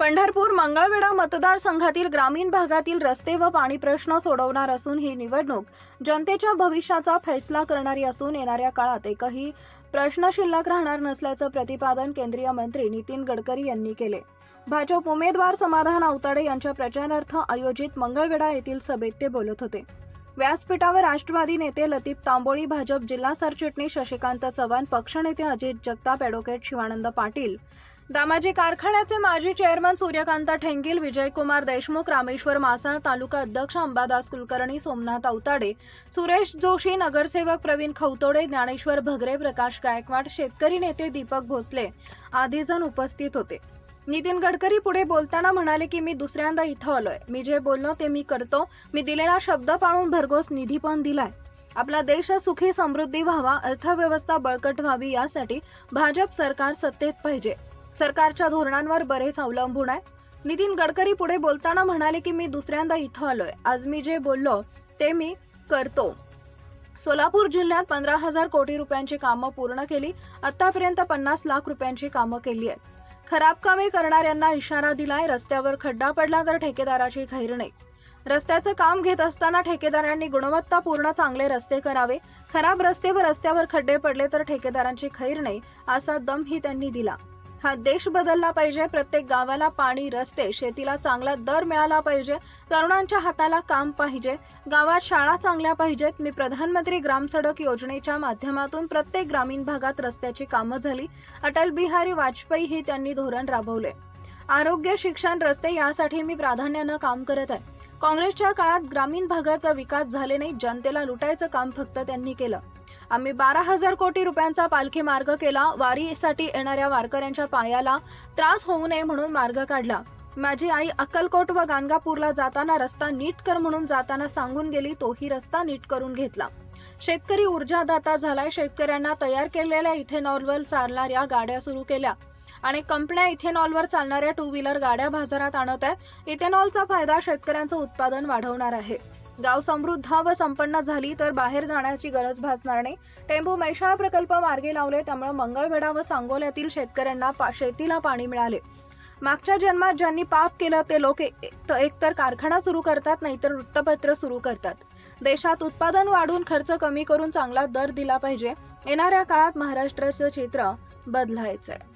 पंढरपूर मंगळवेढा मतदारसंघातील ग्रामीण भागातील रस्ते व पाणी प्रश्न सोडवणार असून ही निवडणूक जनतेच्या भविष्याचा फैसला करणारी असून येणाऱ्या काळात एकही प्रश्न शिल्लक राहणार नसल्याचं प्रतिपादन केंद्रीय मंत्री नितीन गडकरी यांनी केले. भाजप उमेदवार समाधान आवताडे यांच्या प्रचारार्थ आयोजित मंगळवेढा येथील सभेत ते बोलत होते. व्यासपीठावर राष्ट्रवादी नेते लतीफ तांबोळी भाजप जिल्हा सरचिटणीस शशिकांत चव्हाण पक्षनेते अजित जगताप ॲडव्होकेट शिवानंद पाटील. दामाजी कारखान्याचे माजी चेअरमन सूर्यकांत ठेंगील विजयकुमार देशमुख रामेश्वर मासाळ तालुका अध्यक्ष अंबादास कुलकर्णी सोमनाथ औताडे सुरेश जोशी नगरसेवक प्रवीण खवतोडे ज्ञानेश्वर भगरे प्रकाश गायकवाड शेतकरी नेते दीपक भोसले आदी जण उपस्थित होते. नितीन गडकरी पुढे बोलताना म्हणाले की मी दुसऱ्यांदा इथं आलोय. मी जे बोललो ते मी करतो. मी दिलेला शब्द पाळून भरघोस निधी पण दिलाय. आपला देश सुखी समृद्धी व्हावा अर्थव्यवस्था बळकट व्हावी यासाठी भाजप सरकार सत्तेत पाहिजे. सरकारच्या धोरणांवर बरेच अवलंबून आहे. नितीन गडकरी पुढे बोलताना म्हणाले की मी दुसऱ्यांदा इथं आलोय. आज मी जे बोललो ते मी करतो. सोलापूर जिल्ह्यात पंधरा हजार कोटी रुपयांची कामं पूर्ण केली. आतापर्यंत पन्नास लाख रुपयांची कामं केली आहेत. खराब कामे करणाऱ्यांना इशारा दिलाय रस्त्यावर खड्डा पडला तर ठेकेदाराची खैर नाही. रस्त्याचं काम घेत असताना ठेकेदारांनी गुणवत्तापूर्ण चांगले रस्ते करावे खराब रस्ते व रस्त्यावर खड्डे पडले तर ठेकेदारांची खैर नाही असा दमही त्यांनी दिला. हा देश बदलला पाहिजे प्रत्येक गावाला पाणी रस्ते शेतीला चांगला दर मिळाला पाहिजे तरुणांच्या हाताला काम पाहिजे गावात शाळा चांगल्या पाहिजेत. मी प्रधानमंत्री ग्राम सडक योजनेच्या माध्यमातून प्रत्येक ग्रामीण भागात रस्त्याची कामं झाली. अटल बिहारी वाजपेयी ही त्यांनी धोरण राबवले. आरोग्य शिक्षण रस्ते यासाठी मी प्राधान्यानं काम करत आहे. काँग्रेसच्या काळात ग्रामीण भागाचा विकास झाले नाही जनतेला लुटायचं काम फक्त त्यांनी केलं. आम्ही बारा हजार कोटी रुपयांचा पालखी मार्ग केला वारीसाठी येणाऱ्या वारकऱ्यांच्या पायाला त्रास होऊ नये म्हणून मार्ग काढला. माझी आई अक्कलकोट व गाणगापूरला जाताना रस्ता नीट कर म्हणून जाताना सांगून गेली तोही रस्ता नीट करून घेतला. शेतकरी ऊर्जादाता झालाय शेतकऱ्यांना तयार केलेल्या इथेनॉलवर चालणाऱ्या गाड्या सुरू केल्या. आणि कंपन्या इथेनॉलवर चालणाऱ्या टू व्हीलर गाड्या बाजारात आणत आहेत. इथेनॉलचा फायदा शेतकऱ्यांचं उत्पादन वाढवणार आहे. गाव समृद्ध व संपन्न झाली तर बाहेर जाण्याची गरज भासणार नाही. टेंबू मैशाळ प्रकल्प मार्गे लावले त्यामुळे मंगळवेढा व सांगोल्यातील शेतकऱ्यांना पा- शेतीला पाणी मिळाले. मागच्या जन्मात ज्यांनी पाप केलं ते लोक एकतर कारखाना सुरू करतात नाहीतर वृत्तपत्र सुरू करतात. देशात उत्पादन वाढून खर्च कमी करून चांगला दर दिला पाहिजे. येणाऱ्या काळात महाराष्ट्राचं चित्र आहे